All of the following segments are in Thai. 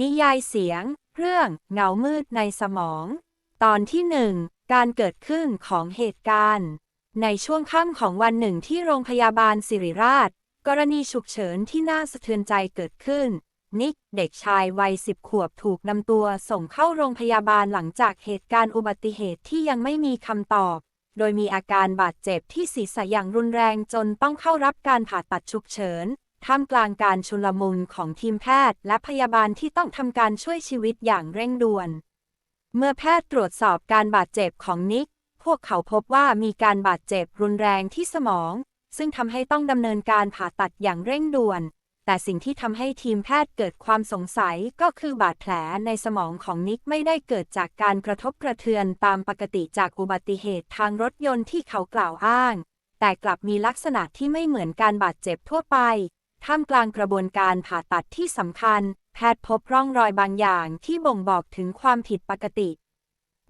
นิยายเสียง เรื่องเงามืดในสมอง ตอนที่หนึ่งการเกิดขึ้นของเหตุการณ์ ในช่วงค่ำของวันหนึ่งที่โรงพยาบาลสิริราช กรณีฉุกเฉินที่น่าสะเทือนใจเกิดขึ้น นิกเด็กชายวัยสิบขวบถูกนำตัวส่งเข้าโรงพยาบาลหลังจากเหตุการณ์อุบัติเหตุที่ยังไม่มีคำตอบ โดยมีอาการบาดเจ็บที่ศีรษะอย่างรุนแรงจนต้องเข้ารับการผ่าตัดฉุกเฉิน ท่ามกลางการชุลมุนของทีมแพทย์และพยาบาลที่ต้องทำการช่วยชีวิตอย่างเร่งด่วน เมื่อแพทย์ตรวจสอบการบาดเจ็บของนิก พวกเขาพบว่ามีการบาดเจ็บรุนแรงที่สมอง ซึ่งทำให้ต้องดำเนินการผ่าตัดอย่างเร่งด่วน แต่สิ่งที่ทำให้ทีมแพทย์เกิดความสงสัยก็คือบาดแผลในสมองของนิกไม่ได้เกิดจากการกระทบกระเทือนตามปกติจากอุบัติเหตุทางรถยนต์ที่เขากล่าวอ้าง แต่กลับมีลักษณะที่ไม่เหมือนการบาดเจ็บทั่วไป ท่ามกลางกระบวนการผ่าตัดที่สำคัญ แพทย์พบร่องรอยบางอย่างที่บ่งบอกถึงความผิดปกติ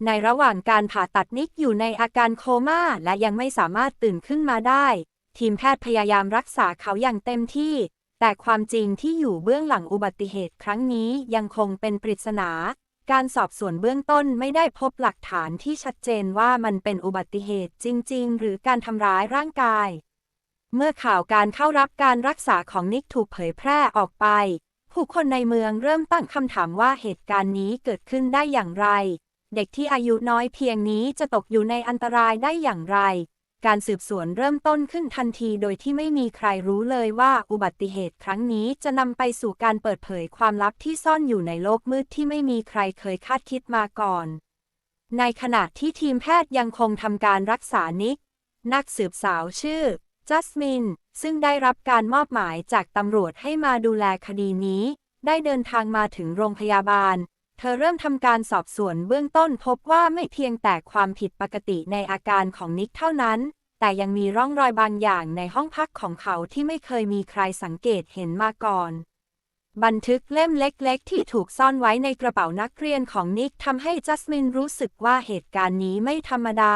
ในระหว่างการผ่าตัดนิกอยู่ในอาการโคม่าและยังไม่สามารถตื่นขึ้นมาได้ ทีมแพทย์พยายามรักษาเขาอย่างเต็มที่ แต่ความจริงที่อยู่เบื้องหลังอุบัติเหตุครั้งนี้ยังคงเป็นปริศนา การสอบสวนเบื้องต้นไม่ได้พบหลักฐานที่ชัดเจนว่ามันเป็นอุบัติเหตุจริง ๆ หรือการทำร้ายร่างกาย เมื่อข่าวการเข้ารับการรักษาของนิกถูกเผยแพร่ออกไป ผู้คนในเมืองเริ่มตั้งคำถามว่าเหตุการณ์นี้เกิดขึ้นได้อย่างไร เด็กที่อายุน้อยเพียงนี้จะตกอยู่ในอันตรายได้อย่างไร การสืบสวนเริ่มต้นขึ้นทันทีโดยที่ไม่มีใครรู้เลยว่าอุบัติเหตุครั้งนี้จะนำไปสู่การเปิดเผยความลับที่ซ่อนอยู่ในโลกมืดที่ไม่มีใครเคยคาดคิดมาก่อน ในขณะที่ทีมแพทย์ยังคงทำการรักษานิก นักสืบสาวชื่อ จัสมิน ซึ่งได้รับการมอบหมายจากตำรวจให้มาดูแลคดีนี้ ได้เดินทางมาถึงโรงพยาบาล เธอเริ่มทำการสอบสวนเบื้องต้นพบว่าไม่เพียงแต่ความผิดปกติในอาการของนิกเท่านั้น แต่ยังมีร่องรอยบางอย่างในห้องพักของเขาที่ไม่เคยมีใครสังเกตเห็นมาก่อน บันทึกเล่มเล็กๆ ที่ถูกซ่อนไว้ในกระเป๋านักเรียนของนิกทำให้จัสมินรู้สึกว่าเหตุการณ์นี้ไม่ธรรมดา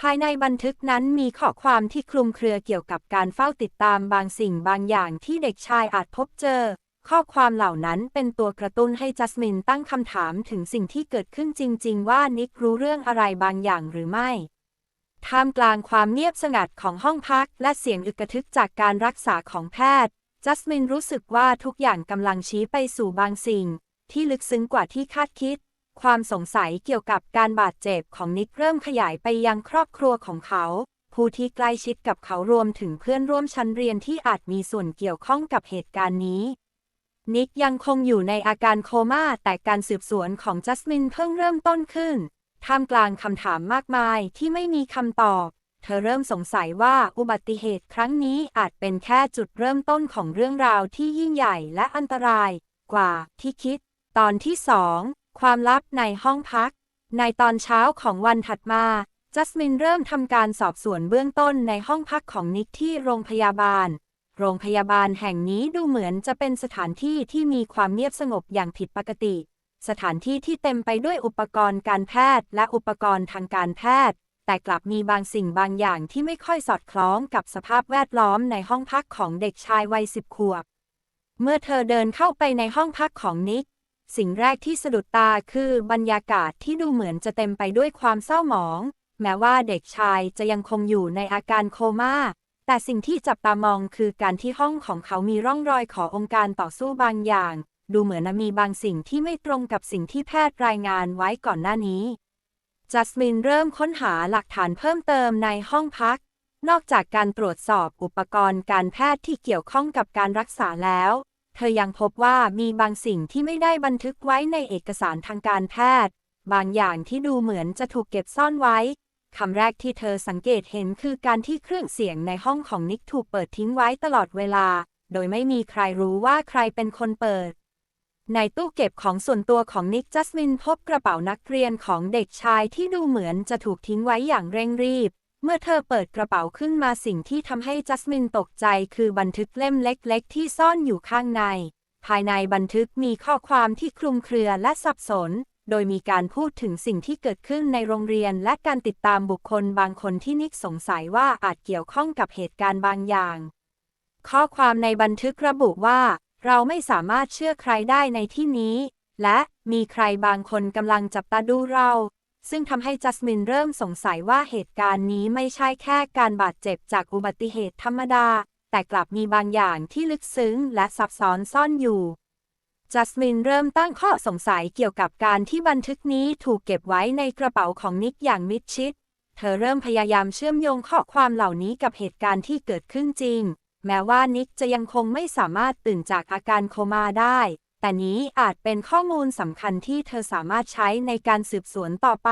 ภายในบันทึกนั้นมีข้อความที่คลุมเครือเกี่ยวกับการเฝ้าติดตามบางสิ่งบางอย่างที่เด็กชายอาจพบเจอ ข้อความเหล่านั้นเป็นตัวกระตุ้นให้จัสมินตั้งคำถามถึงสิ่งที่เกิดขึ้นจริง ๆ ว่านิกรู้เรื่องอะไรบางอย่างหรือไม่ ท่ามกลางความเงียบสงัดของห้องพักและเสียงอึกกระทึกจากการรักษาของแพทย์ จัสมินรู้สึกว่าทุกอย่างกำลังชี้ไปสู่บางสิ่ง ที่ลึกซึ้งกว่าที่คาดคิด ความสงสัยเกี่ยวกับการบาดเจ็บของนิกเริ่มขยายไปยังครอบครัวของเขา ผู้ที่ใกล้ชิดกับเขารวมถึงเพื่อนร่วมชั้นเรียนที่อาจมีส่วนเกี่ยวข้องกับเหตุการณ์นี้ นิกยังคงอยู่ในอาการโคม่าแต่การสืบสวนของจัสมินเพิ่งเริ่มต้นขึ้น ท่ามกลางคำถามมากมายที่ไม่มีคำตอบ เธอเริ่มสงสัยว่าอุบัติเหตุครั้งนี้อาจเป็นแค่จุดเริ่มต้นของเรื่องราวที่ยิ่งใหญ่และอันตราย กว่าที่คิด ตอนที่สอง ความลับในห้องพัก ในตอนเช้าของวันถัดมา จัสมินเริ่มทำการสอบสวนเบื้องต้นในห้องพักของนิกที่โรงพยาบาล โรงพยาบาลแห่งนี้ดูเหมือนจะเป็นสถานที่ที่มีความเงียบสงบอย่างผิดปกติ สถานที่ที่เต็มไปด้วยอุปกรณ์การแพทย์และอุปกรณ์ทางการแพทย์ แต่กลับมีบางสิ่งบางอย่างที่ไม่ค่อยสอดคล้องกับสภาพแวดล้อมในห้องพักของเด็กชายวัยสิบขวบ เมื่อเธอเดินเข้าไปในห้องพักของนิก สิ่งแรกที่สะดุดตาคือบรรยากาศที่ดูเหมือนจะเต็มไปด้วยความเศร้าหมอง แม้ว่าเด็กชายจะยังคงอยู่ในอาการโคม่า แต่สิ่งที่จับตามองคือการที่ห้องของเขามีร่องรอยขององค์การต่อสู้บางอย่าง ดูเหมือนมีบางสิ่งที่ไม่ตรงกับสิ่งที่แพทย์รายงานไว้ก่อนหน้านี้ จัสมินเริ่มค้นหาหลักฐานเพิ่มเติมในห้องพัก นอกจากการตรวจสอบอุปกรณ์การแพทย์ที่เกี่ยวข้องกับการรักษาแล้ว เธอยังพบว่ามีบางสิ่งที่ไม่ได้บันทึกไว้ในเอกสารทางการแพทย์ บางอย่างที่ดูเหมือนจะถูกเก็บซ่อนไว้ คำแรกที่เธอสังเกตเห็นคือการที่เครื่องเสียงในห้องของนิกถูกเปิดทิ้งไว้ตลอดเวลา โดยไม่มีใครรู้ว่าใครเป็นคนเปิด ในตู้เก็บของส่วนตัวของนิกจัสมินพบกระเป๋านักเรียนของเด็กชายที่ดูเหมือนจะถูกทิ้งไว้อย่างเร่งรีบ เมื่อเธอเปิดกระเป๋าขึ้นมาสิ่งที่ทำให้จัสมินตกใจคือบันทึกเล่มเล็กๆ ที่ซ่อนอยู่ข้างใน ภายในบันทึกมีข้อความที่คลุมเครือและสับสน โดยมีการพูดถึงสิ่งที่เกิดขึ้นในโรงเรียนและการติดตามบุคคลบางคนที่นิกสงสัยว่าอาจเกี่ยวข้องกับเหตุการณ์บางอย่าง ข้อความในบันทึกระบุว่า เราไม่สามารถเชื่อใครได้ในที่นี้ และมีใครบางคนกำลังจับตาดูเรา ซึ่งทำให้จัสมินเริ่มสงสัยว่าเหตุการณ์นี้ไม่ใช่แค่การบาดเจ็บจากอุบัติเหตุธรรมดา แต่กลับมีบางอย่างที่ลึกซึ้งและซับซ้อนซ่อนอยู่ จัสมินเริ่มตั้งข้อสงสัยเกี่ยวกับการที่บันทึกนี้ถูกเก็บไว้ในกระเป๋าของนิกอย่างมิดชิด เธอเริ่มพยายามเชื่อมโยงข้อความเหล่านี้กับเหตุการณ์ที่เกิดขึ้นจริง แม้ว่านิกจะยังคงไม่สามารถตื่นจากอาการโคม่าได้ แต่นี้อาจเป็นข้อมูลสำคัญที่เธอสามารถใช้ในการสืบสวนต่อไป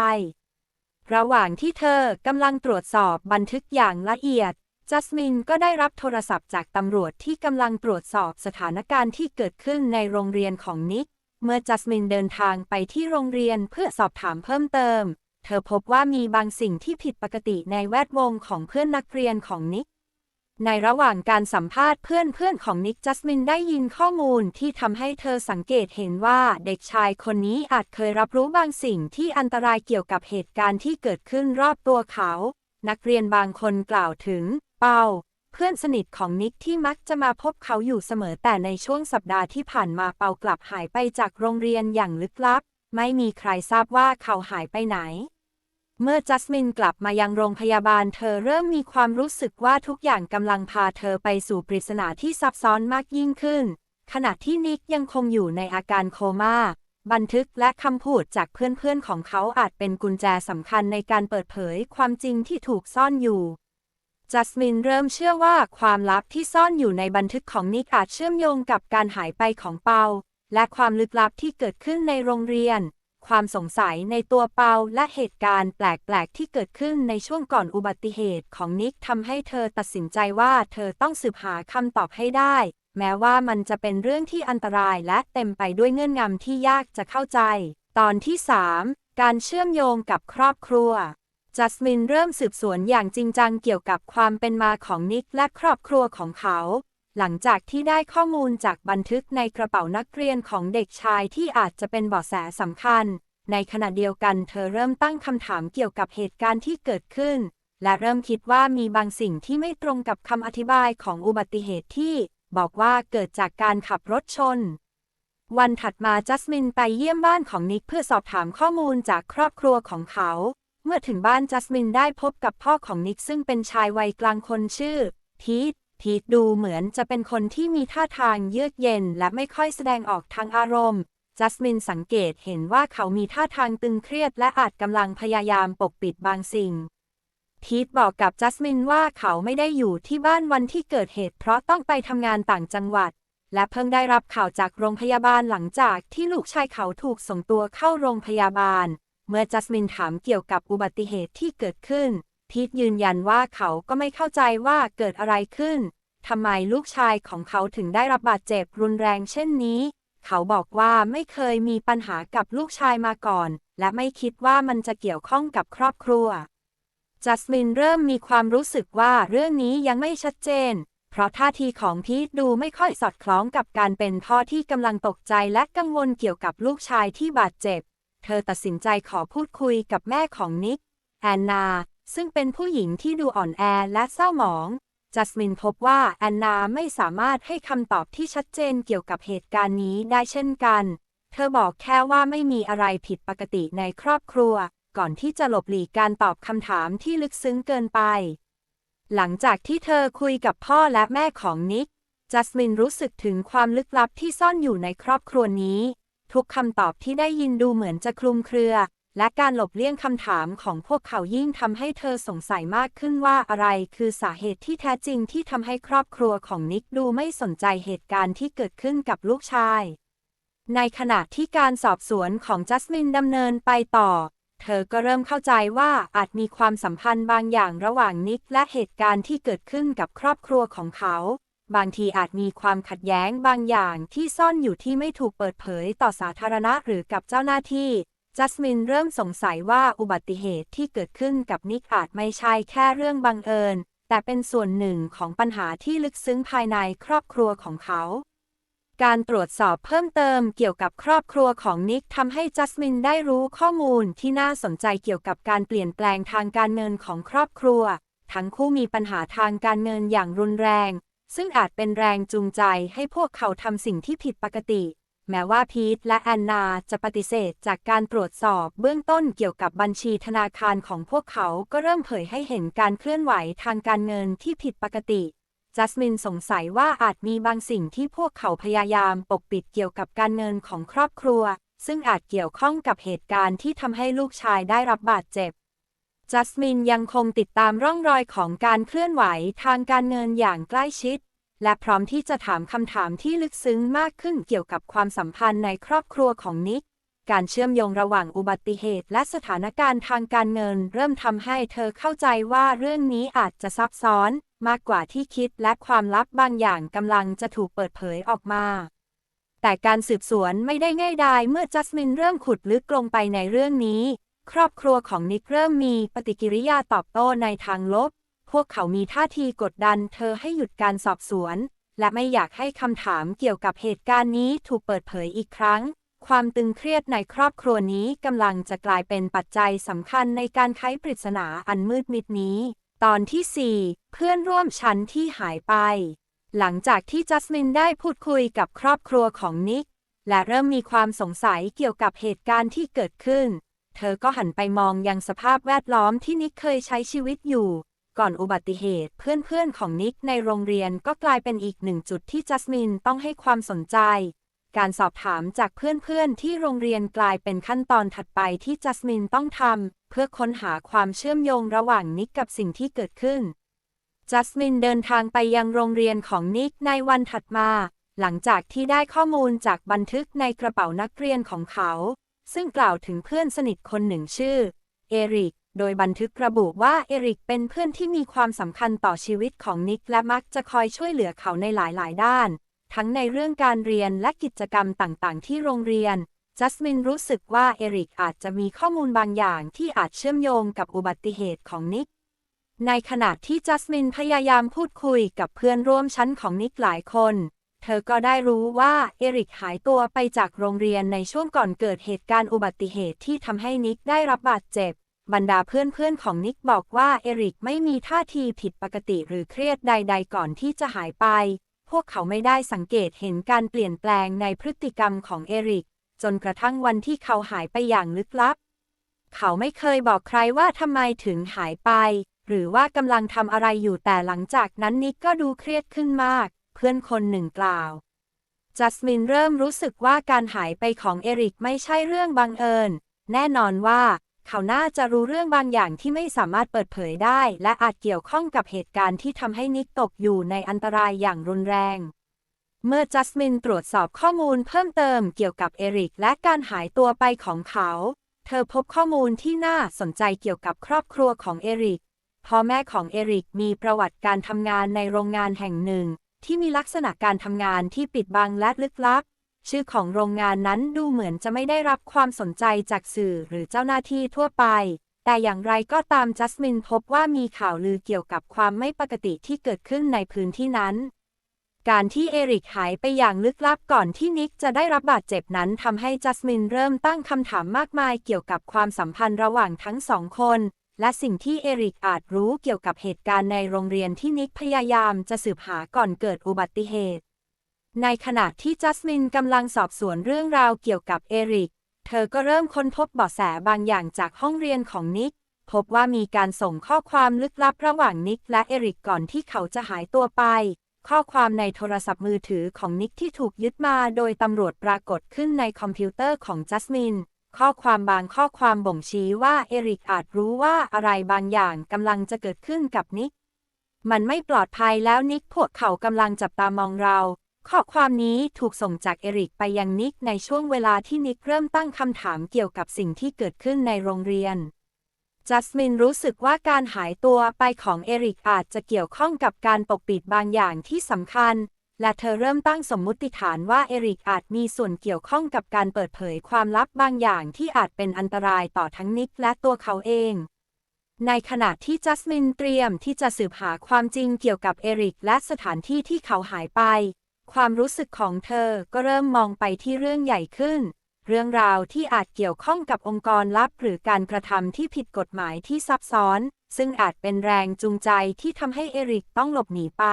ระหว่างที่เธอกำลังตรวจสอบบันทึกอย่างละเอียด จัสมินก็ได้รับโทรศัพท์จากตำรวจที่กำลังตรวจสอบสถานการณ์ที่เกิดขึ้นในโรงเรียนของนิก เมื่อจัสมินเดินทางไปที่โรงเรียนเพื่อสอบถามเพิ่มเติม เธอพบว่ามีบางสิ่งที่ผิดปกติในแวดวงของเพื่อนนักเรียนของนิก ในระหว่างการสัมภาษณ์เพื่อนเพื่อนของนิกจัสมินได้ยินข้อมูลที่ทำให้เธอสังเกตเห็นว่าเด็กชายคนนี้อาจเคยรับรู้บางสิ่งที่อันตรายเกี่ยวกับเหตุการณ์ที่เกิดขึ้นรอบตัวเขา นักเรียนบางคนกล่าวถึง เปาเพื่อนสนิทของนิกที่มักจะมาพบเขาอยู่เสมอแต่ในช่วงสัปดาห์ที่ผ่านมาเปากลับหายไปจากโรงเรียนอย่างลึกลับ ไม่มีใครทราบว่าเขาหายไปไหน เมื่อจัสมินกลับมายังโรงพยาบาลเธอเริ่มมีความรู้สึกว่าทุกอย่างกำลังพาเธอไปสู่ปริศนาที่ซับซ้อนมากยิ่งขึ้น ขณะที่นิกยังคงอยู่ในอาการโคมา่า บันทึกและคำพูดจากเพื่อนๆของเขาอาจเป็นกุญแจสำคัญในการเปิดเผยความจริงที่ถูกซ่อนอยู่จัสมินเริ่มเชื่อว่าความลับที่ซ่อนอยู่ในบันทึกของนิกอาจเชื่อมโยงกับการหายไปของเปา และความลึกลับที่เกิดขึ้นในโรงเรียน ความสงสัยในตัวเปาและเหตุการณ์แปลก ๆ ที่เกิดขึ้นในช่วงก่อนอุบัติเหตุของนิกทำให้เธอตัดสินใจว่าเธอต้องสืบหาคำตอบให้ได้ แม้ว่ามันจะเป็นเรื่องที่อันตรายและเต็มไปด้วยเงื่อนงำที่ยากจะเข้าใจ ตอนที่ 3 การเชื่อมโยงกับครอบครัวจัสมินเริ่มสืบสวนอย่างจริงจังเกี่ยวกับความเป็นมาของนิกและครอบครัวของเขา หลังจากที่ได้ข้อมูลจากบันทึกในกระเป๋านักเรียนของเด็กชายที่อาจจะเป็นเบาะแสสำคัญ ในขณะเดียวกันเธอเริ่มตั้งคำถามเกี่ยวกับเหตุการณ์ที่เกิดขึ้น และเริ่มคิดว่ามีบางสิ่งที่ไม่ตรงกับคำอธิบายของอุบัติเหตุที่ บอกว่าเกิดจากการขับรถชน วันถัดมาจัสมินไปเยี่ยมบ้านของนิกเพื่อสอบถามข้อมูลจากครอบครัวของเขา เมื่อถึงบ้านจัสมินได้พบกับพ่อของนิกซึ่งเป็นชายวัยกลางคนชื่อทีท ทีทดูเหมือนจะเป็นคนที่มีท่าทางเยือกเย็นและไม่ค่อยแสดงออกทางอารมณ์ จัสมินสังเกตเห็นว่าเขามีท่าทางตึงเครียดและอาจกำลังพยายามปกปิดบางสิ่งทีทบอกกับจัสมินว่าเขาไม่ได้อยู่ที่บ้านวันที่เกิดเหตุ เพราะต้องไปทำงานต่างจังหวัด และเพิ่งได้รับข่าวจากโรงพยาบาลหลังจากที่ลูกชายเขาถูกส่งตัวเข้าโรงพยาบาล เมื่อจัสมินถามเกี่ยวกับอุบัติเหตุที่เกิดขึ้น ทีทยืนยันว่าเขาก็ไม่เข้าใจว่าเกิดอะไรขึ้น ทำไมลูกชายของเขาถึงได้รับบาดเจ็บรุนแรงเช่นนี้ เขาบอกว่าไม่เคยมีปัญหากับลูกชายมาก่อน และไม่คิดว่ามันจะเกี่ยวข้องกับครอบครัว จัสมินเริ่มมีความรู้สึกว่าเรื่องนี้ยังไม่ชัดเจน เพราะท่าทีของพีทดูไม่ค่อยสอดคล้องกับการเป็นพ่อที่กำลังตกใจและกังวลเกี่ยวกับลูกชายที่บาดเจ็บ เธอตัดสินใจขอพูดคุยกับแม่ของนิกแอนนา ซึ่งเป็นผู้หญิงที่ดูอ่อนแอและเศร้าหมอง จัสมินพบว่าแอนนาไม่สามารถให้คำตอบที่ชัดเจนเกี่ยวกับเหตุการณ์นี้ได้เช่นกัน เธอบอกแค่ว่าไม่มีอะไรผิดปกติในครอบครัว ก่อนที่จะหลบหลีกการตอบคำถามที่ลึกซึ้งเกินไป หลังจากที่เธอคุยกับพ่อและแม่ของนิก จัสมินรู้สึกถึงความลึกลับที่ซ่อนอยู่ในครอบครัวนี้ ทุกคำตอบที่ได้ยินดูเหมือนจะคลุมเครือ และการหลบเลี่ยงคำถามของพวกเขายิ่งทำให้เธอสงสัยมากขึ้นว่าอะไรคือสาเหตุที่แท้จริงที่ทำให้ครอบครัวของนิกดูไม่สนใจเหตุการณ์ที่เกิดขึ้นกับลูกชาย ในขณะที่การสอบสวนของจัสมินดำเนินไปต่อ เธอก็เริ่มเข้าใจว่าอาจมีความสัมพันธ์บางอย่างระหว่างนิกและเหตุการณ์ที่เกิดขึ้นกับครอบครัวของเขา บางทีอาจมีความขัดแย้งบางอย่างที่ซ่อนอยู่ที่ไม่ถูกเปิดเผยต่อสาธารณะหรือกับเจ้าหน้าที่ จัสมินเริ่มสงสัยว่าอุบัติเหตุที่เกิดขึ้นกับนิกอาจไม่ใช่แค่เรื่องบังเอิญ แต่เป็นส่วนหนึ่งของปัญหาที่ลึกซึ้งภายในครอบครัวของเขา การตรวจสอบเพิ่มเติมเกี่ยวกับครอบครัวของนิกทำให้จัสมินได้รู้ข้อมูลที่น่าสนใจเกี่ยวกับการเปลี่ยนแปลงทางการเงินของครอบครัว ทั้งคู่มีปัญหาทางการเงินอย่างรุนแรง ซึ่งอาจเป็นแรงจูงใจให้พวกเขาทำสิ่งที่ผิดปกติ แม้ว่าพีทและแอนนาจะปฏิเสธจากการตรวจสอบเบื้องต้นเกี่ยวกับบัญชีธนาคารของพวกเขาก็เริ่มเผยให้เห็นการเคลื่อนไหวทางการเงินที่ผิดปกติจัสมินสงสัยว่าอาจมีบางสิ่งที่พวกเขาพยายามปกปิดเกี่ยวกับการเงินของครอบครัว ซึ่งอาจเกี่ยวข้องกับเหตุการณ์ที่ทำให้ลูกชายได้รับบาดเจ็บ จัสมินยังคงติดตามร่องรอยของการเคลื่อนไหวทางการเงินอย่างใกล้ชิด และพร้อมที่จะถามคำถามที่ลึกซึ้งมากขึ้นเกี่ยวกับความสัมพันธ์ในครอบครัวของนิก การเชื่อมโยงระหว่างอุบัติเหตุ และสถานการณ์ทางการเงิน เริ่มทำให้เธอเข้าใจว่าเรื่องนี้อาจจะซับซ้อน มากกว่าที่คิดและความลับบางอย่างกำลังจะถูกเปิดเผยออกมา แต่การสืบสวนไม่ได้ง่ายดายเมื่อจัสมินเริ่มขุดลึกลงไปในเรื่องนี้ ครอบครัวของนิกเริ่มมีปฏิกิริยาตอบโต้ในทางลบ พวกเขามีท่าทีกดดันเธอให้หยุดการสอบสวน และไม่อยากให้คำถามเกี่ยวกับเหตุการณ์นี้ถูกเปิดเผยอีกครั้ง ความตึงเครียดในครอบครัวนี้กำลังจะกลายเป็นปัจจัยสำคัญในการไขปริศนาอันมืดมิดนี้ ตอนที่ 4 เพื่อนร่วมชั้นที่หายไป หลังจากที่จัสมินได้พูดคุยกับครอบครัวของนิก และเริ่มมีความสงสัยเกี่ยวกับเหตุการณ์ที่เกิดขึ้น เธอก็หันไปมองยังสภาพแวดล้อมที่นิกเคยใช้ชีวิตอยู่ ก่อนอุบัติเหตุเพื่อนๆของนิกในโรงเรียนก็กลายเป็นอีกหนึ่งจุดที่จัสมินต้องให้ความสนใจ การสอบถามจากเพื่อนๆที่โรงเรียนกลายเป็นขั้นตอนถัดไปที่จัสมินต้องทำเพื่อค้นหาความเชื่อมโยงระหว่างนิกกับสิ่งที่เกิดขึ้น จัสมินเดินทางไปยังโรงเรียนของนิกในวันถัดมา หลังจากที่ได้ข้อมูลจากบันทึกในกระเป๋านักเรียนของเขา ซึ่งกล่าวถึงเพื่อนสนิทคนหนึ่งชื่อ เอริก โดยบันทึกระบุว่าเอริกเป็นเพื่อนที่มีความสำคัญต่อชีวิตของนิกและมักจะคอยช่วยเหลือเขาในหลายๆ ด้าน ทั้งในเรื่องการเรียนและกิจกรรมต่างๆ ที่โรงเรียน จัสมินรู้สึกว่าเอริกอาจจะมีข้อมูลบางอย่างที่อาจเชื่อมโยงกับอุบัติเหตุของนิก ในขณะที่จัสมินพยายามพูดคุยกับเพื่อนร่วมชั้นของนิกหลายคน เธอก็ได้รู้ว่าเอริกหายตัวไปจากโรงเรียนในช่วงก่อนเกิดเหตุการณ์อุบัติเหตุที่ทำให้นิกได้รับบาดเจ็บ บรรดาเพื่อนๆของนิกบอกว่าเอริกไม่มีท่าทีผิดปกติหรือเครียดใด ๆ ก่อนที่จะหายไป พวกเขาไม่ได้สังเกตเห็นการเปลี่ยนแปลงในพฤติกรรมของเอริก จนกระทั่งวันที่เขาหายไปอย่างลึกลับ เขาไม่เคยบอกใครว่าทำไมถึงหายไป หรือว่ากำลังทำอะไรอยู่แต่หลังจากนั้นนิกก็ดูเครียดขึ้นมาก เพื่อนคนหนึ่งกล่าวจัสมินเริ่มรู้สึกว่าการหายไปของเอริกไม่ใช่เรื่องบังเอิญ แน่นอนว่า เขาน่าจะรู้เรื่องบางอย่างที่ไม่สามารถเปิดเผยได้ และอาจเกี่ยวข้องกับเหตุการณ์ที่ทำให้นิกตกอยู่ในอันตรายอย่างรุนแรง เมื่อจัสมินตรวจสอบข้อมูลเพิ่มเติมเกี่ยวกับเอริกและการหายตัวไปของเขา เธอพบข้อมูลที่น่าสนใจเกี่ยวกับครอบครัวของเอริกพ่อแม่ของเอริกมีประวัติการทำงานในโรงงานแห่งหนึ่ง ที่มีลักษณะการทำงานที่ปิดบังและลึกลับ ชื่อของโรงงานนั้นดูเหมือนจะไม่ได้รับความสนใจจากสื่อหรือเจ้าหน้าที่ทั่วไป แต่อย่างไรก็ตามจัสมินพบว่ามีข่าวลือเกี่ยวกับความไม่ปกติที่เกิดขึ้นในพื้นที่นั้น การที่เอริกหายไปอย่างลึกลับก่อนที่นิกจะได้รับบาดเจ็บนั้นทำให้จัสมินเริ่มตั้งคำถามมากมายเกี่ยวกับความสัมพันธ์ระหว่างทั้งสองคนและสิ่งที่เอริกอาจรู้เกี่ยวกับเหตุการณ์ในโรงเรียนที่นิกพยายามจะสืบหาก่อนเกิดอุบัติเหตุ ในขณะที่จัสมินกำลังสอบสวนเรื่องราวเกี่ยวกับเอริก เธอก็เริ่มค้นพบเบาะแสบางอย่างจากห้องเรียนของนิก พบว่ามีการส่งข้อความลึกลับระหว่างนิกและเอริกก่อนที่เขาจะหายตัวไป ข้อความในโทรศัพท์มือถือของนิกที่ถูกยึดมาโดยตำรวจปรากฏขึ้นในคอมพิวเตอร์ของจัสมิน ข้อความบางข้อความบ่งชี้ว่าเอริกอาจรู้ว่าอะไรบางอย่างกำลังจะเกิดขึ้นกับนิก มันไม่ปลอดภัยแล้วนิกพวกเขากำลังจับตามองเรา ข้อความนี้ถูกส่งจากเอริกไปยังนิกในช่วงเวลาที่นิกเริ่มตั้งคำถามเกี่ยวกับสิ่งที่เกิดขึ้นในโรงเรียน จัสมินรู้สึกว่าการหายตัวไปของเอริกอาจจะเกี่ยวข้องกับการปกปิดบางอย่างที่สำคัญ และเธอเริ่มตั้งสมมุติฐานว่าเอริกอาจมีส่วนเกี่ยวข้องกับการเปิดเผยความลับบางอย่างที่อาจเป็นอันตรายต่อทั้งนิกและตัวเขาเองในขณะที่จัสมินเตรียมที่จะสืบหาความจริงเกี่ยวกับเอริกและสถานที่ที่เขาหายไป ความรู้สึกของเธอก็เริ่มมองไปที่เรื่องใหญ่ขึ้น เรื่องราวที่อาจเกี่ยวข้องกับองค์กรลับหรือการกระทำที่ผิดกฎหมายที่ซับซ้อน ซึ่งอาจเป็นแรงจูงใจที่ทำให้เอริกต้องหลบหนีไป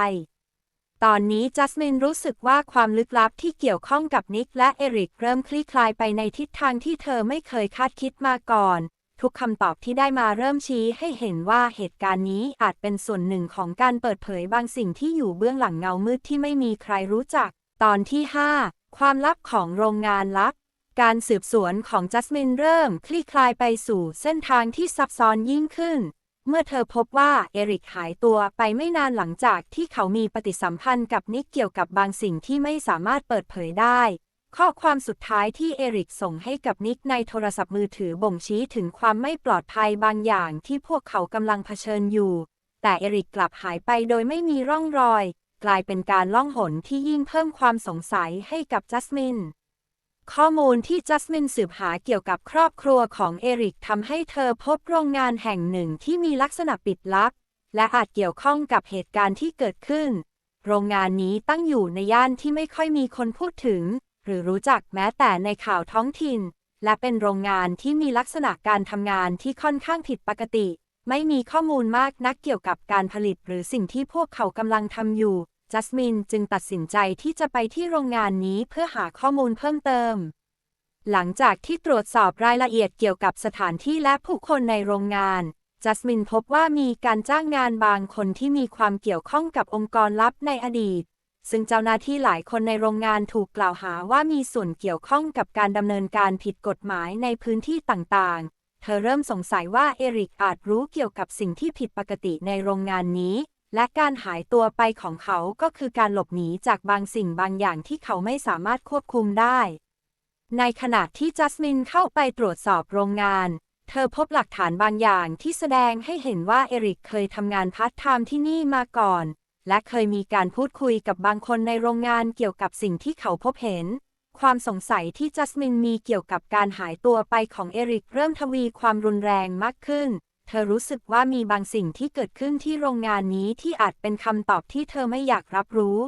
ตอนนี้จัสมินรู้สึกว่าความลึกลับที่เกี่ยวข้องกับนิกและเอริกเริ่มคลี่คลายไปในทิศทางที่เธอไม่เคยคาดคิดมาก่อน ทุกคำตอบที่ได้มาเริ่มชี้ให้เห็นว่าเหตุการณ์นี้อาจเป็นส่วนหนึ่งของการเปิดเผยบางสิ่งที่อยู่เบื้องหลังเงามืดที่ไม่มีใครรู้จัก ตอนที่ 5 ความลับของโรงงานลับ การสืบสวนของจัสมินเริ่มคลี่คลายไปสู่เส้นทางที่ซับซ้อนยิ่งขึ้น เมื่อเธอพบว่าเอริกหายตัวไปไม่นานหลังจากที่เขามีปฏิสัมพันธ์กับนิกเกี่ยวกับบางสิ่งที่ไม่สามารถเปิดเผยได้ ข้อความสุดท้ายที่เอริกส่งให้กับนิกในโทรศัพท์มือถือบ่งชี้ถึงความไม่ปลอดภัยบางอย่างที่พวกเขากำลังเผชิญอยู่ แต่เอริกกลับหายไปโดยไม่มีร่องรอย กลายเป็นการล่องหนที่ยิ่งเพิ่มความสงสัยให้กับจัสมิน ข้อมูลที่จัสมินสืบหาเกี่ยวกับครอบครัวของเอริกทำให้เธอพบโรงงานแห่งหนึ่งที่มีลักษณะปิดลับ และอาจเกี่ยวข้องกับเหตุการณ์ที่เกิดขึ้น โรงงานนี้ตั้งอยู่ในย่านที่ไม่ค่อยมีคนพูดถึง หรือรู้จักแม้แต่ในข่าวท้องถิ่น และเป็นโรงงานที่มีลักษณะการทำงานที่ค่อนข้างผิดปกติ ไม่มีข้อมูลมากนักเกี่ยวกับการผลิตหรือสิ่งที่พวกเขากำลังทำอยู่ จัสมินจึงตัดสินใจที่จะไปที่โรงงานนี้เพื่อหาข้อมูลเพิ่มเติม หลังจากที่ตรวจสอบรายละเอียดเกี่ยวกับสถานที่และผู้คนในโรงงานจัสมินพบว่ามีการจ้างงานบางคนที่มีความเกี่ยวข้องกับองค์กรลับในอดีต ซึ่งเจ้าหน้าที่หลายคนในโรงงานถูกกล่าวหาว่ามีส่วนเกี่ยวข้องกับการดำเนินการผิดกฎหมายในพื้นที่ต่างๆ เธอเริ่มสงสัยว่าเอริกอาจรู้เกี่ยวกับสิ่งที่ผิดปกติในโรงงานนี้ และการหายตัวไปของเขาก็คือการหลบหนีจากบางสิ่งบางอย่างที่เขาไม่สามารถควบคุมได้ ในขณะที่จัสมินเข้าไปตรวจสอบโรงงานเธอพบหลักฐานบางอย่างที่แสดงให้เห็นว่าเอริกเคยทำงานพาร์ทไทม์ที่นี่มาก่อน และเคยมีการพูดคุยกับบางคนในโรงงานเกี่ยวกับสิ่งที่เขาพบเห็น ความสงสัยที่จัสมินมีเกี่ยวกับการหายตัวไปของเอริกเริ่มทวีความรุนแรงมากขึ้น เธอรู้สึกว่ามีบางสิ่งที่เกิดขึ้นที่โรงงานนี้ที่อาจเป็นคำตอบที่เธอไม่อยากรับรู้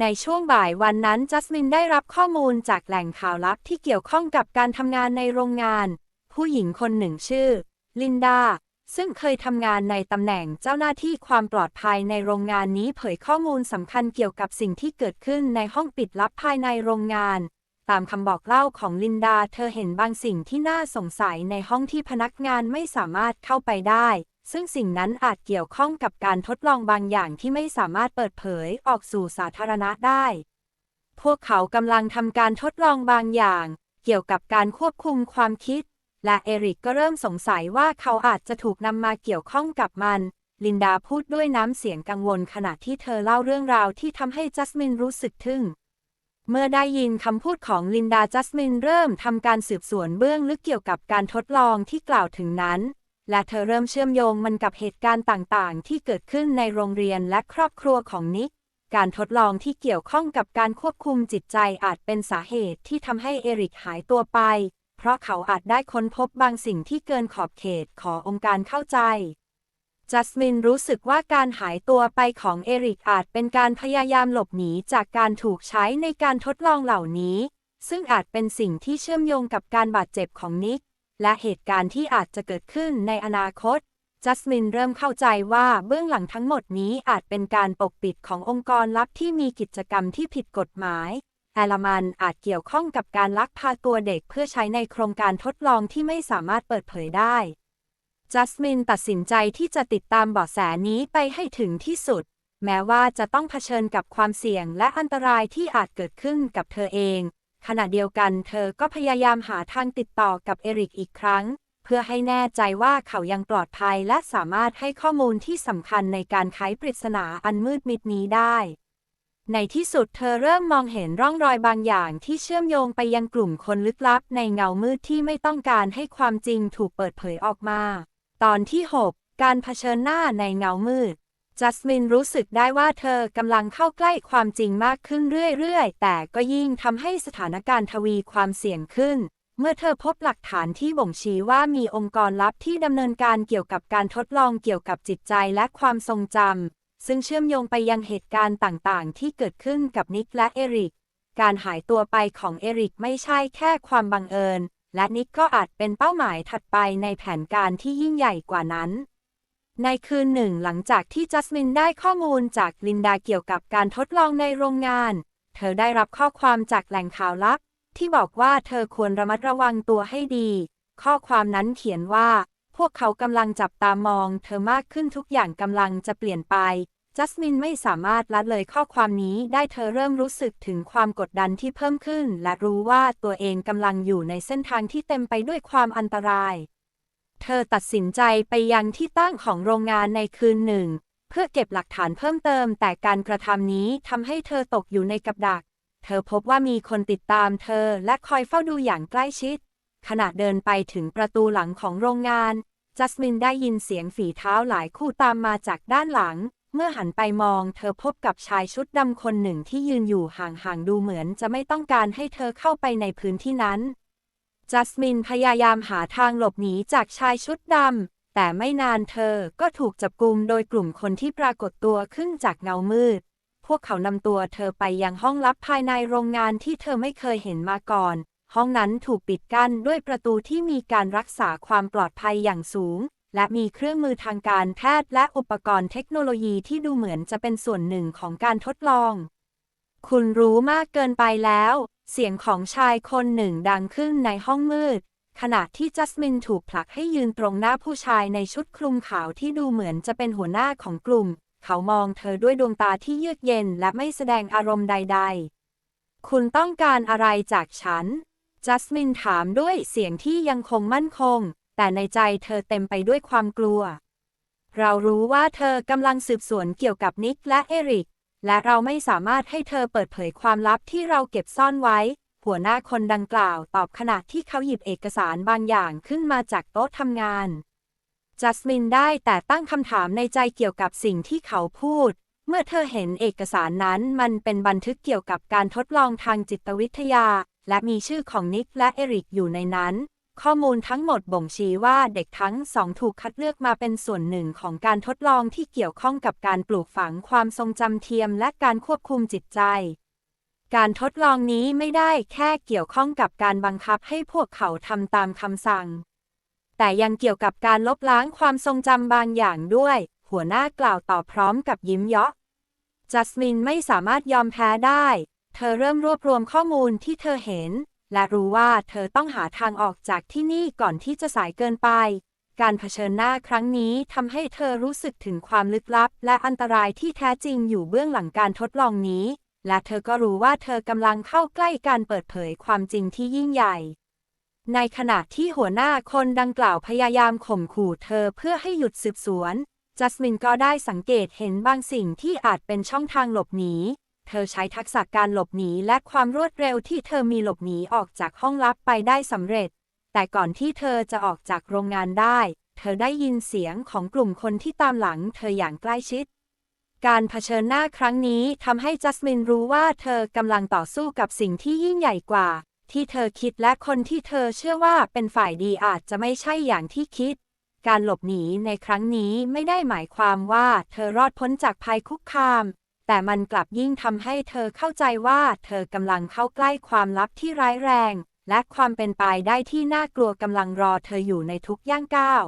ในช่วงบ่ายวันนั้นจัสมินได้รับข้อมูลจากแหล่งข่าวลับที่เกี่ยวข้องกับการทำงานในโรงงาน ผู้หญิงคนหนึ่งชื่อ ลินดา ซึ่งเคยทำงานในตำแหน่งเจ้าหน้าที่ความปลอดภัยในโรงงานนี้เผยข้อมูลสำคัญเกี่ยวกับสิ่งที่เกิดขึ้นในห้องปิดลับภายในโรงงาน ตามคำบอกเล่าของลินดา เธอเห็นบางสิ่งที่น่าสงสัยในห้องที่พนักงานไม่สามารถเข้าไปได้ ซึ่งสิ่งนั้นอาจเกี่ยวข้องกับการทดลองบางอย่างที่ไม่สามารถเปิดเผยออกสู่สาธารณะได้ พวกเขากำลังทำการทดลองบางอย่าง เกี่ยวกับการควบคุมความคิด และเอริกก็เริ่มสงสัยว่าเขาอาจจะถูกนำมาเกี่ยวข้องกับมัน ลินดาพูดด้วยน้ำเสียงกังวลขณะที่เธอเล่าเรื่องราวที่ทำให้จัสมินรู้สึกทึ่ง เมื่อได้ยินคำพูดของลินดาจัสมินเริ่มทำการสืบสวนเบื้องลึกเกี่ยวกับการทดลองที่กล่าวถึงนั้น และเธอเริ่มเชื่อมโยงมันกับเหตุการณ์ต่างๆ ที่เกิดขึ้นในโรงเรียนและครอบครัวของนิกการทดลองที่เกี่ยวข้องกับการควบคุมจิตใจอาจเป็นสาเหตุที่ทำให้เอริกหายตัวไป เพราะเขาอาจได้ค้นพบบางสิ่งที่เกินขอบเขตขอองค์การเข้าใจ จัสมินรู้สึกว่าการหายตัวไปของเอริกอาจเป็นการพยายามหลบหนีจากการถูกใช้ในการทดลองเหล่านี้ ซึ่งอาจเป็นสิ่งที่เชื่อมโยงกับการบาดเจ็บของนิก และเหตุการณ์ที่อาจจะเกิดขึ้นในอนาคต จัสมินเริ่มเข้าใจว่าเบื้องหลังทั้งหมดนี้อาจเป็นการปกปิดขององค์กรลับที่มีกิจกรรมที่ผิดกฎหมาย แอลมันอาจเกี่ยวข้องกับการลักพาตัวเด็กเพื่อใช้ในโครงการทดลองที่ไม่สามารถเปิดเผยได้ จัสมินตัดสินใจที่จะติดตามเบาะแสนี้ไปให้ถึงที่สุด แม้ว่าจะต้องเผชิญกับความเสี่ยงและอันตรายที่อาจเกิดขึ้นกับเธอเอง ขณะเดียวกันเธอก็พยายามหาทางติดต่อกับเอริกอีกครั้ง เพื่อให้แน่ใจว่าเขายังปลอดภัยและสามารถให้ข้อมูลที่สำคัญในการไขปริศนาอันมืดมิดนี้ได้ ในที่สุดเธอเริ่มมองเห็นร่องรอยบางอย่างที่เชื่อมโยงไปยังกลุ่มคนลึกลับในเงามืดที่ไม่ต้องการให้ความจริงถูกเปิดเผยออกมา ตอนที่ 6 การเผชิญหน้าในเงามืด จัสมินรู้สึกได้ว่าเธอกำลังเข้าใกล้ความจริงมากขึ้นเรื่อยๆ แต่ก็ยิ่งทำให้สถานการณ์ทวีความเสี่ยงขึ้น เมื่อเธอพบหลักฐานที่บ่งชี้ว่ามีองค์กรลับที่ดำเนินการเกี่ยวกับการทดลองเกี่ยวกับจิตใจและความทรงจำ ซึ่งเชื่อมโยงไปยังเหตุการณ์ต่างๆ ที่เกิดขึ้นกับนิกและเอริก การหายตัวไปของเอริกไม่ใช่แค่ความบังเอิญ และนิกก็อาจเป็นเป้าหมายถัดไปในแผนการที่ยิ่งใหญ่กว่านั้น ในคืนหนึ่งหลังจากที่จัสมินได้ข้อมูลจากลินดาเกี่ยวกับการทดลองในโรงงาน เธอได้รับข้อความจากแหล่งข่าวลับ ที่บอกว่าเธอควรระมัดระวังตัวให้ดี ข้อความนั้นเขียนว่า พวกเขากำลังจับตามอง เธอมากขึ้นทุกอย่างกำลังจะเปลี่ยนไป จัสมินไม่สามารถละเลยข้อความนี้ได้เธอเริ่มรู้สึกถึงความกดดันที่เพิ่มขึ้น และรู้ว่าตัวเองกำลังอยู่ในเส้นทางที่เต็มไปด้วยความอันตราย เธอตัดสินใจไปยังที่ตั้งของโรงงานในคืนหนึ่ง เพื่อเก็บหลักฐานเพิ่มเติม แต่การกระทำนี้ทำให้เธอตกอยู่ในกับดัก เธอพบว่ามีคนติดตามเธอและคอยเฝ้าดูอย่างใกล้ชิด ขณะเดินไปถึงประตูหลังของโรงงาน จัสมินได้ยินเสียงฝีเท้าหลายคู่ตามมาจากด้านหลัง เมื่อหันไปมองเธอพบกับชายชุดดำคนหนึ่งที่ยืนอยู่ห่างๆดูเหมือนจะไม่ต้องการให้เธอเข้าไปในพื้นที่นั้น จัสมินพยายามหาทางหลบหนีจากชายชุดดำ แต่ไม่นานเธอก็ถูกจับกลุมโดยกลุ่มคนที่ปรากฏตัวขึ้นจากเงามืด พวกเขานำตัวเธอไปยังห้องลับภายในโรงงานที่เธอไม่เคยเห็นมาก่อน ห้องนั้นถูกปิดกั้นด้วยประตูที่มีการรักษาความปลอดภัยอย่างสูง และมีเครื่องมือทางการแพทย์และอุปกรณ์เทคโนโลยีที่ดูเหมือนจะเป็นส่วนหนึ่งของการทดลอง คุณรู้มากเกินไปแล้ว เสียงของชายคนหนึ่งดังขึ้นในห้องมืด ขณะที่จัสมินถูกผลักให้ยืนตรงหน้าผู้ชายในชุดคลุมขาวที่ดูเหมือนจะเป็นหัวหน้าของกลุ่ม เขามองเธอด้วยดวงตาที่เยือกเย็นและไม่แสดงอารมณ์ใด ๆ คุณต้องการอะไรจากฉัน จัสมินถามด้วยเสียงที่ยังคงมั่นคง แต่ในใจเธอเต็มไปด้วยความกลัว เรารู้ว่าเธอกำลังสืบสวนเกี่ยวกับนิกและเอริก และเราไม่สามารถให้เธอเปิดเผยความลับที่เราเก็บซ่อนไว้ หัวหน้าคนดังกล่าวตอบขณะที่เขาหยิบเอกสารบางอย่างขึ้นมาจากโต๊ะทำงาน จัสมินได้แต่ตั้งคำถามในใจเกี่ยวกับสิ่งที่เขาพูดเมื่อเธอเห็นเอกสารนั้นมันเป็นบันทึกเกี่ยวกับการทดลองทางจิตวิทยา และมีชื่อของนิกและเอริกอยู่ในนั้น ข้อมูลทั้งหมดบ่งชี้ว่าเด็กทั้งสองถูกคัดเลือกมาเป็นส่วนหนึ่งของการทดลองที่เกี่ยวข้องกับการปลูกฝังความทรงจำเทียมและการควบคุมจิตใจ การทดลองนี้ไม่ได้แค่เกี่ยวข้องกับการบังคับให้พวกเขาทำตามคำสั่ง แต่ยังเกี่ยวกับการลบล้างความทรงจำบางอย่างด้วย หัวหน้ากล่าวต่อพร้อมกับยิ้มเยาะจัสมินไม่สามารถยอมแพ้ได้ เธอเริ่มรวบรวมข้อมูลที่เธอเห็น และรู้ว่าเธอต้องหาทางออกจากที่นี่ก่อนที่จะสายเกินไป การเผชิญหน้าครั้งนี้ทำให้เธอรู้สึกถึงความลึกลับ และอันตรายที่แท้จริงอยู่เบื้องหลังการทดลองนี้ และเธอก็รู้ว่าเธอกำลังเข้าใกล้การเปิดเผยความจริงที่ยิ่งใหญ่ ในขณะที่หัวหน้าคนดังกล่าวพยายามข่มขู่เธอเพื่อให้หยุดสืบสวนจัสมินก็ได้สังเกตเห็นบางสิ่งที่อาจเป็นช่องทางหลบหนี เธอใช้ทักษะการหลบหนีและความรวดเร็วที่เธอมีหลบหนีออกจากห้องลับไปได้สำเร็จ แต่ก่อนที่เธอจะออกจากโรงงานได้ เธอได้ยินเสียงของกลุ่มคนที่ตามหลังเธออย่างใกล้ชิด การเผชิญหน้าครั้งนี้ทำให้จัสมินรู้ว่าเธอกำลังต่อสู้กับสิ่งที่ยิ่งใหญ่กว่า ที่เธอคิดและคนที่เธอเชื่อว่าเป็นฝ่ายดีอาจจะไม่ใช่อย่างที่คิดการหลบหนีในครั้งนี้ไม่ได้หมายความว่าเธอรอดพ้นจากภัยคุกคาม แต่มันกลับยิ่งทำให้เธอเข้าใจว่าเธอกำลังเข้าใกล้ความลับที่ร้ายแรง และความเป็นไปได้ที่น่ากลัวกำลังรอเธออยู่ในทุกย่างก้าว